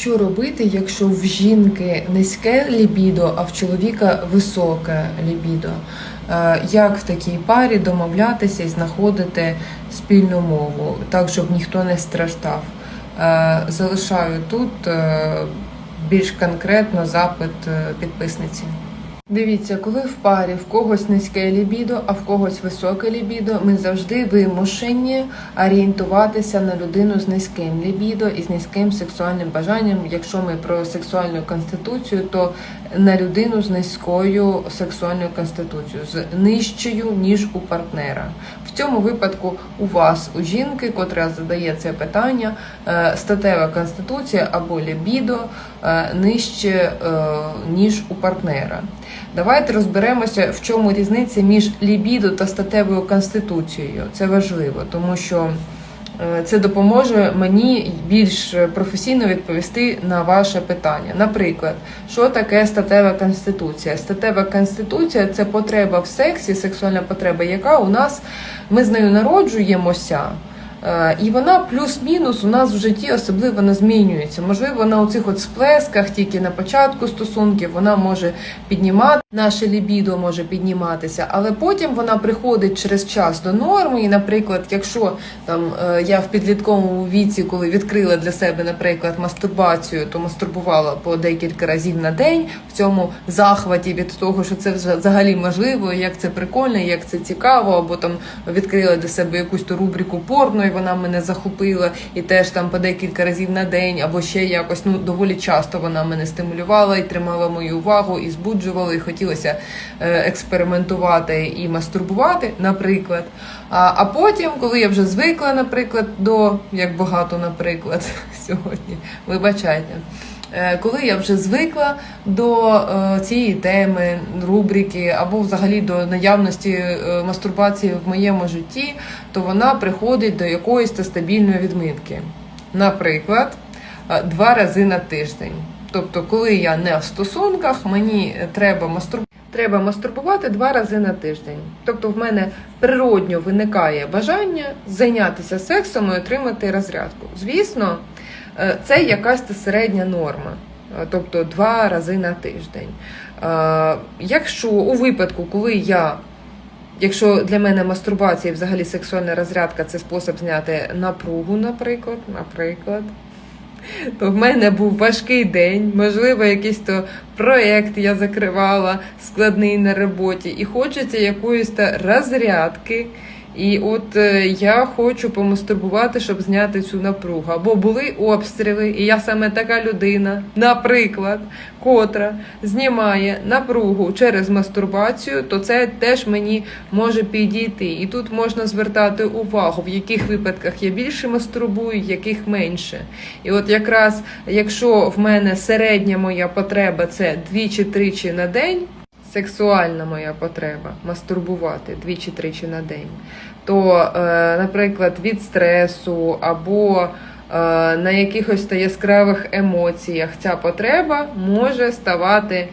Що робити, якщо в жінки низьке лібідо, а в чоловіка високе лібідо? Е, Як в такій парі домовлятися і знаходити спільну мову, так щоб ніхто не страждав? Е, Залишаю тут е, більш конкретно запит підписниці. Дивіться, коли в парі в когось низьке лібідо, а в когось високе лібідо, ми завжди вимушені орієнтуватися на людину з низьким лібідо і з низьким сексуальним бажанням. Якщо ми про сексуальну конституцію, то на людину з низькою сексуальною конституцією, з нижчою ніж у партнера. Цьому випадку у вас, у жінки, котра задає це питання, е, статева конституція або лібідо е, нижче е, ніж у партнера. Давайте розберемося, в чому різниця між лібідо та статевою конституцією. Це важливо, тому що це допоможе мені більш професійно відповісти на ваше питання. Наприклад, що таке статева конституція? Статева конституція це потреба в сексі, сексуальна потреба, яка у нас ми з нею народжуємося. Е, І вона плюс-мінус у нас в житті особливо не змінюється. Можливо, на оцих от сплесках, тільки на початку стосунків, вона може піднімати наше лібідо може підніматися, але потім вона приходить через час до норми. І, наприклад, якщо там е, я в підлітковому віці, коли відкрила для себе, наприклад, мастурбацію, то мастурбувала по декілька разів на день в цьому захваті від того, що це взагалі можливо, як це прикольно, як це цікаво, або там відкрила для себе якусь то рубрику порно, і вона мене захопила, і теж там по декілька разів на день, або ще якось ну доволі часто вона мене стимулювала і тримала мою увагу, і збуджувала, і хотілося е, експериментувати і мастурбувати, наприклад. А, а потім, коли я вже звикла, наприклад, до як багато, наприклад, сьогодні, вибачайте. Е, Коли я вже звикла до е, цієї теми, рубрики або взагалі до наявності е, мастурбації в моєму житті, то вона приходить до якоїсь та стабільної відмітки. Наприклад, два рази на тиждень. Тобто, коли я не в стосунках, мені треба мастурбувати. Треба мастурбувати два рази на тиждень. Тобто, в мене природньо виникає бажання зайнятися сексом і отримати розрядку. Звісно, це якась середня норма, е, тобто два рази на тиждень. Е, Якщо у випадку, коли я Якщо для мене мастурбація і взагалі сексуальна розрядка це спосіб зняти напругу, наприклад, наприклад, то в мене був важкий день, можливо, якийсь то проєкт я закривала складний на роботі, і хочеться якоїсь то розрядки. І от е, я хочу помастурбувати, щоб зняти цю напругу. Або були обстріли, і я саме така людина, наприклад, котра знімає напругу через мастурбацію, то це теж мені може підійти. І тут можна звертати увагу, в яких випадках я більше мастурбую, яких менше. І от якраз якщо в мене середня моя потреба це двічі-тричі на день. Сексуальна моя потреба мастурбувати двічі-тричі на день, то, е, наприклад, від стресу або е, на якихось та яскравих емоціях ця потреба може ставати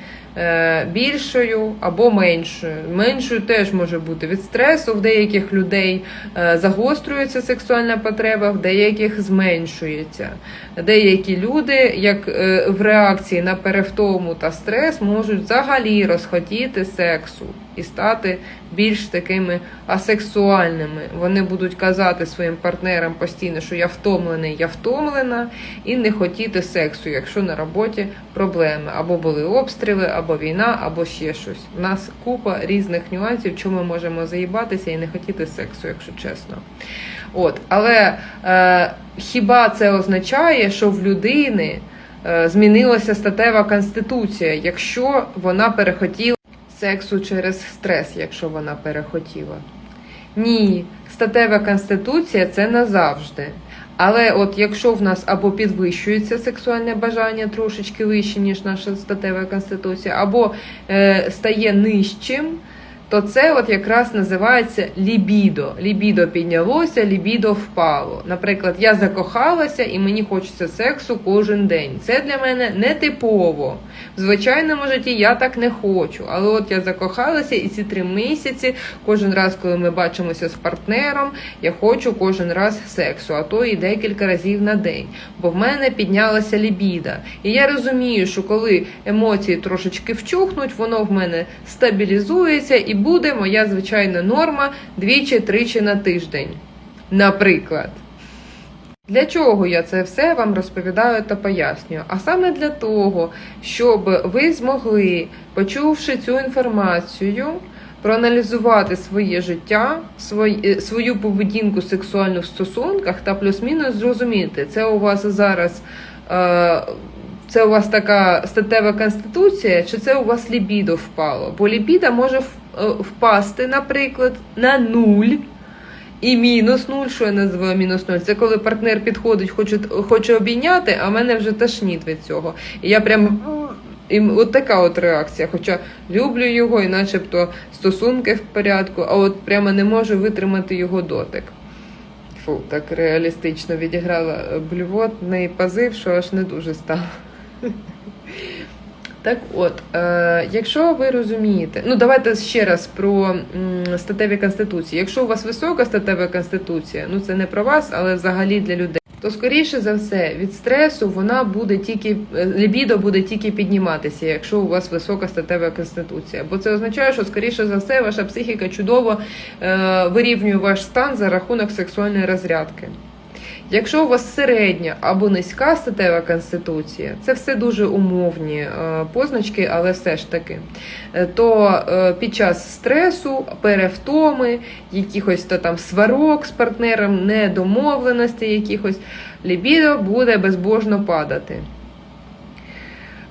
більшою або меншою. Меншою теж може бути від стресу. В деяких людей е, загострюється сексуальна потреба, в деяких зменшується. Деякі люди, як е, в реакції на перевтому та стрес, можуть взагалі розхотіти сексу і стати більш такими асексуальними. Вони будуть казати своїм партнерам постійно, що я втомлений, я втомлена, і не хотіти сексу, якщо на роботі проблеми або були обстріли, або війна, або ще щось. У нас купа різних нюансів, чому ми можемо заїбатися і не хотіти сексу, якщо чесно. От, але е, хіба це означає, що в людини е, змінилася статева конституція, якщо вона перехотіла сексу через стрес, якщо вона перехотіла? Ні, статева конституція це назавжди. Але от якщо в нас або підвищується сексуальне бажання трошечки вище, ніж наша статева конституція, або е, стає нижчим, то це от якраз називається лібідо. Лібідо піднялося, лібідо впало. Наприклад, я закохалася і мені хочеться сексу кожен день. Це для мене не типово. В звичайному житті я так не хочу. Але от я закохалася, і ці три місяці, кожен раз, коли ми бачимося з партнером, я хочу кожен раз сексу, а то і декілька разів на день. Бо в мене піднялася лібіда. І я розумію, що коли емоції трошечки вчухнуть, воно в мене стабілізується і буде моя звичайна норма двічі-тричі на тиждень. Наприклад. Для чого я це все вам розповідаю та пояснюю? А саме для того, щоб ви змогли, почувши цю інформацію, проаналізувати своє життя, свою поведінку сексуальну в стосунках та плюс-мінус зрозуміти, це у вас зараз. Це у вас така статева конституція, чи це у вас лібідо впало? Бо лібідо може е, впасти, наприклад, на нуль. І мінус нуль, що я називаю мінус нуль, це коли партнер підходить, хоче, хоче обійняти, а мене вже тошнить від цього. І я прям і от така от реакція. Хоча люблю його, і начебто стосунки в порядку, а от прямо не можу витримати його дотик. Фу, так реалістично відіграла е, блювотний позив, що аж не дуже стало. Так от, е, якщо ви розумієте, ну давайте ще раз про статеві конституції. Якщо у вас висока статева конституція, ну це не про вас, але взагалі для людей, то скоріше за все від стресу вона буде тільки е, лібідо буде тільки підніматися, якщо у вас висока статева конституція. Бо це означає, що скоріше за все ваша психіка чудово е, вирівнює ваш стан за рахунок сексуальної розрядки. Якщо у вас середня або низька статева конституція, це все дуже умовні е, позначки, але все ж таки, е, то е, під час стресу, перевтоми, якихось то там сварок з партнером, недомовленостей якихось, лібідо буде безбожно падати.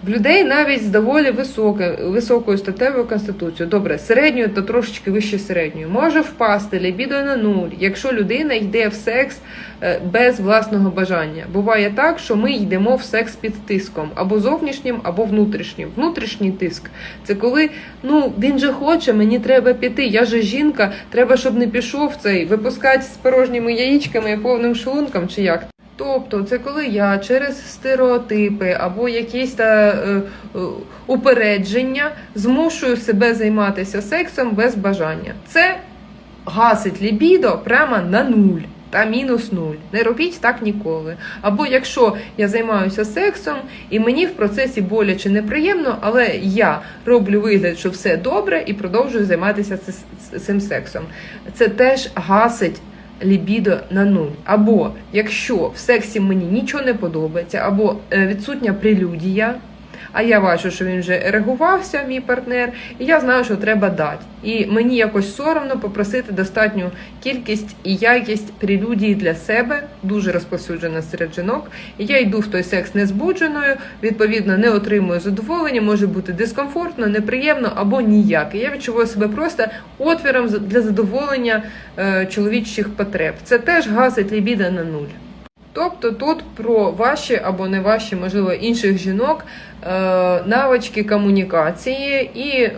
В людей навіть з доволі високе, високою статевою конституцією, добре, середньою та трошечки вище середньої, може впасти лібідо на нуль, якщо людина йде в секс е, без власного бажання. Буває так, що ми йдемо в секс під тиском, або зовнішнім, або внутрішнім. Внутрішній тиск це коли ну він же хоче, мені треба піти. Я же жінка, треба, щоб не пішов цей випускати з порожніми яєчками і повним шлунком, чи як. Тобто, це коли я через стереотипи або якісь та е, е, упередження змушую себе займатися сексом без бажання. Це гасить лібідо прямо на нуль та мінус нуль. Не робіть так ніколи. Або якщо я займаюся сексом і мені в процесі боляче неприємно, але я роблю вигляд, що все добре, і продовжую займатися цим сексом. Це теж гасить лібідо на нуль. Або якщо в сексі мені нічого не подобається, або е, відсутня прелюдія. А я бачу, що він вже ерегувався, мій партнер, і я знаю, що треба дати. І мені якось соромно попросити достатню кількість і якість прелюдії для себе, дуже розповсюджена серед жінок. І я йду в той секс незбудженою, відповідно, не отримую задоволення, може бути дискомфортно, неприємно або ніяк. І я відчуваю себе просто отвіром для задоволення е, чоловічих потреб. Це теж гасить лібідо на нуль. Тобто тут про ваші або не ваші, можливо, інших жінок навички комунікації і е,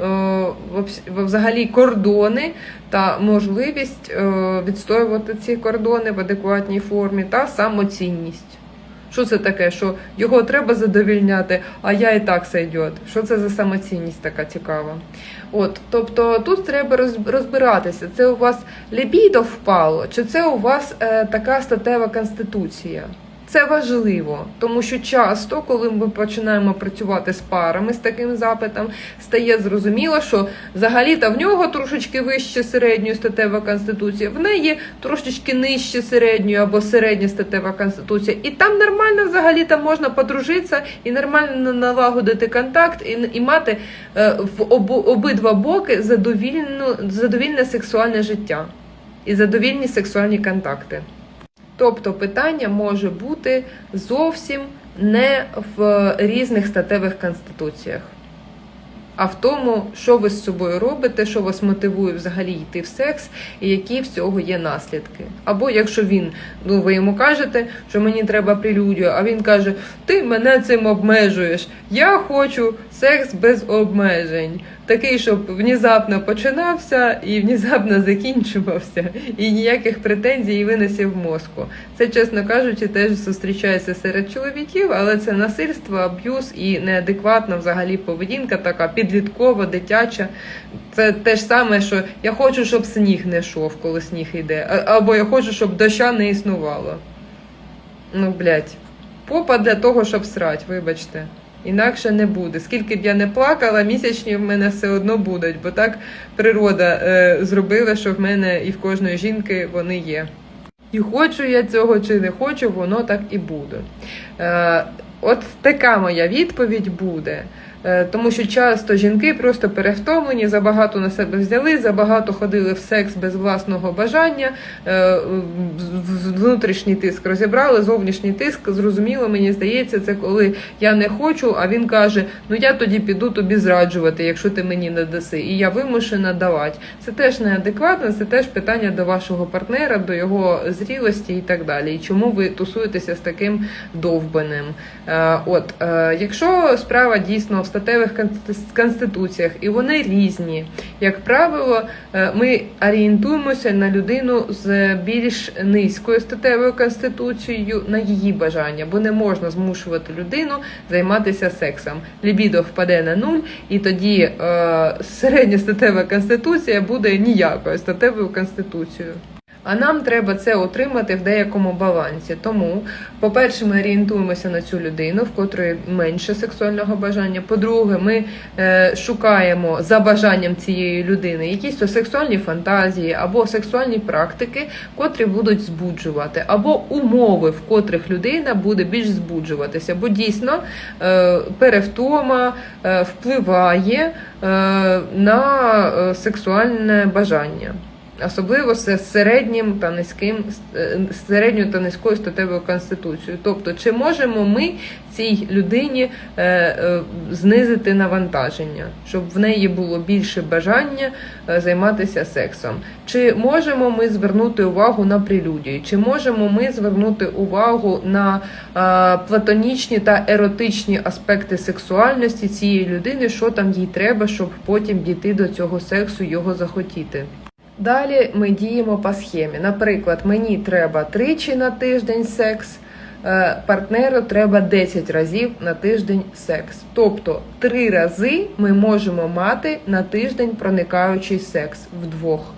взагалі кордони та можливість е, відстоювати ці кордони в адекватній формі та самоцінність. Що це таке? Що його треба задовільняти, а я і так сойдет. Що це за самоцінність така цікава? От, тобто тут треба розбиратися, це у вас лібідо впало, чи це у вас е, така статева конституція. Це важливо, тому що часто, коли ми починаємо працювати з парами з таким запитом, стає зрозуміло, що взагалі-то в нього трошечки вище середньої статева конституція, в неї трошечки нижче середньої або середня статева конституція. І там нормально взагалі там можна подружитися і нормально налагодити контакт і, і мати е, в обу, обидва боки задовільну, задовільне сексуальне життя і задовільні сексуальні контакти. Тобто питання може бути зовсім не в різних статевих конституціях, а в тому, що ви з собою робите, що вас мотивує взагалі йти в секс, і які в цього є наслідки. Або якщо він, ну ви йому кажете, що мені треба прелюдію, а він каже, ти мене цим обмежуєш. Я хочу секс без обмежень. Такий, щоб внезапно починався і внезапно закінчувався, і ніяких претензій винесів мозку. Це, чесно кажучи, теж зустрічається серед чоловіків, але це насильство, аб'юз і неадекватна взагалі поведінка, така підліткова, дитяча. Це те ж саме, що я хочу, щоб сніг не йшов, коли сніг йде, або я хочу, щоб доща не існувало. Ну, блядь, попа для того, щоб срать, вибачте. Інакше не буде. Скільки б я не плакала, місячні в мене все одно будуть, бо так природа е, зробила, що в мене і в кожної жінки вони є. І хочу я цього чи не хочу, воно так і буде. Е, от така моя відповідь буде. Е, Тому що часто жінки просто перевтомлені, забагато на себе взяли, забагато ходили в секс без власного бажання, е, внутрішній тиск розібрали, зовнішній тиск, зрозуміло, мені здається, це коли я не хочу, а він каже: ну я тоді піду тобі зраджувати, якщо ти мені не даси. І я вимушена давати. Це теж неадекватно, це теж питання до вашого партнера, до його зрілості і так далі. І чому ви тусуєтеся з таким довбаним? Е, От, якщо справа дійсно в статевих конституціях і вони різні, як правило, е, ми орієнтуємося на людину з більш низькою статевою конституцією на її бажання, бо не можна змушувати людину займатися сексом. Лібідо впаде на нуль, і тоді е, середня статева конституція буде ніякою статевою конституцією. А нам треба це отримати в деякому балансі. Тому, по-перше, ми орієнтуємося на цю людину, в котрої менше сексуального бажання. По-друге, ми е, шукаємо за бажанням цієї людини якісь то сексуальні фантазії або сексуальні практики, котрі будуть збуджувати, або умови, в котрих людина буде більш збуджуватися. Бо дійсно е, перевтома е, впливає е, на е, сексуальне бажання. Особливо з середнім та низьким е, середньою та низькою статевою конституцією. Тобто, чи можемо ми цій людині е, е, знизити навантаження, щоб в неї було більше бажання е, займатися сексом? Чи можемо ми звернути увагу на прелюдію? Чи можемо ми звернути увагу на е, платонічні та еротичні аспекти сексуальності цієї людини, що там їй треба, щоб потім дійти до цього сексу, його захотіти? Далі ми діємо по схемі. Наприклад, мені треба тричі на тиждень секс, е, партнеру треба 10 разів на тиждень секс. Тобто три рази ми можемо мати на тиждень проникаючий секс вдвох.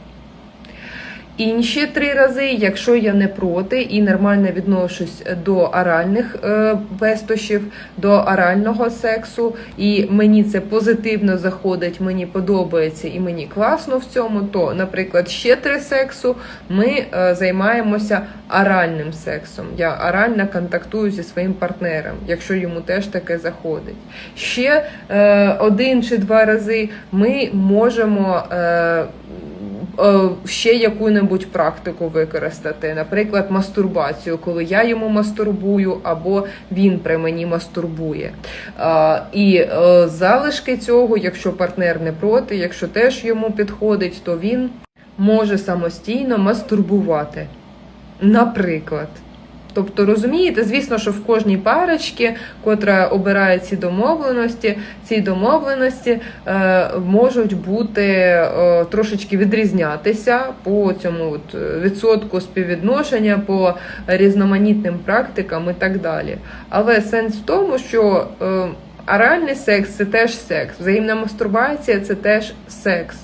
Інші три рази, якщо я не проти і нормально відношусь до оральних е, пестощів, до орального сексу, і мені це позитивно заходить, мені подобається і мені класно в цьому, то, наприклад, ще три сексу ми е, займаємося оральним сексом. Я орально контактую зі своїм партнером, якщо йому теж таке заходить. Ще е, один чи два рази ми можемо. Е, ще яку-небудь практику використати, наприклад, мастурбацію, коли я йому мастурбую, або він при мені мастурбує. Е, І е, залишки цього, якщо партнер не проти, якщо теж йому підходить, то він може самостійно мастурбувати. Наприклад. Тобто, розумієте, звісно, що в кожній парочці, котра обирає ці домовленості, ці домовленості е, можуть бути е, трошечки відрізнятися по цьому от, е, відсотку співвідношення, по різноманітним практикам і так далі. Але сенс в тому, що е, оральний секс це теж секс, взаємна мастурбація це теж секс.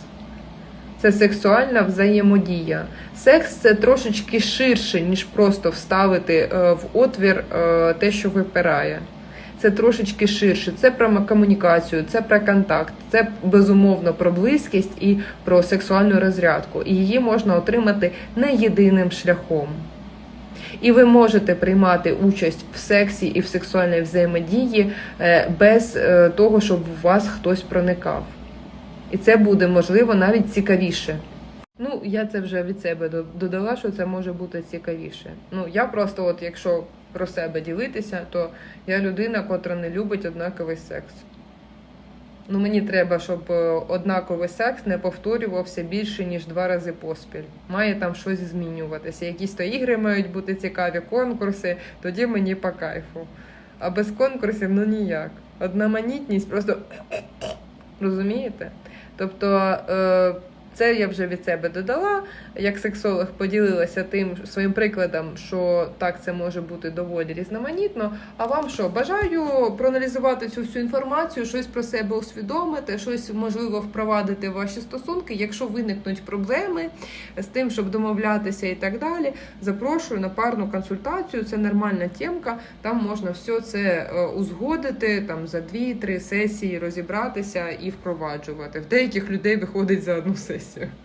Це сексуальна взаємодія. Секс це трошечки ширше, ніж просто вставити е, в отвір е, те, що випирає. Це трошечки ширше. Це про комунікацію, це про контакт, це безумовно про близькість і про сексуальну розрядку. І її можна отримати не єдиним шляхом. І ви можете приймати участь в сексі і в сексуальній взаємодії е, без того, щоб у вас хтось проникав. І це буде можливо навіть цікавіше. Ну, я це вже від себе додала, що це може бути цікавіше. Ну, я просто, от якщо про себе ділитися, то я людина, котра не любить однаковий секс. Ну, мені треба, щоб е, однаковий секс не повторювався більше, ніж два рази поспіль. Має там щось змінюватися. Якісь то ігри мають бути цікаві, конкурси, тоді мені по кайфу. А без конкурсів ну ніяк. Одноманітність просто Розумієте? Тобто. Це я вже від себе додала. Як сексолог поділилася тим своїм прикладом, що так це може бути доволі різноманітно. А вам що? Бажаю проаналізувати цю всю інформацію, щось про себе усвідомити, щось можливо впровадити в ваші стосунки. Якщо виникнуть проблеми з тим, щоб домовлятися і так далі, запрошую на парну консультацію. Це нормальна тємка. Там можна все це е, узгодити там за 2-3 сесії, розібратися і впроваджувати. В деяких людей виходить за одну сесію. producer.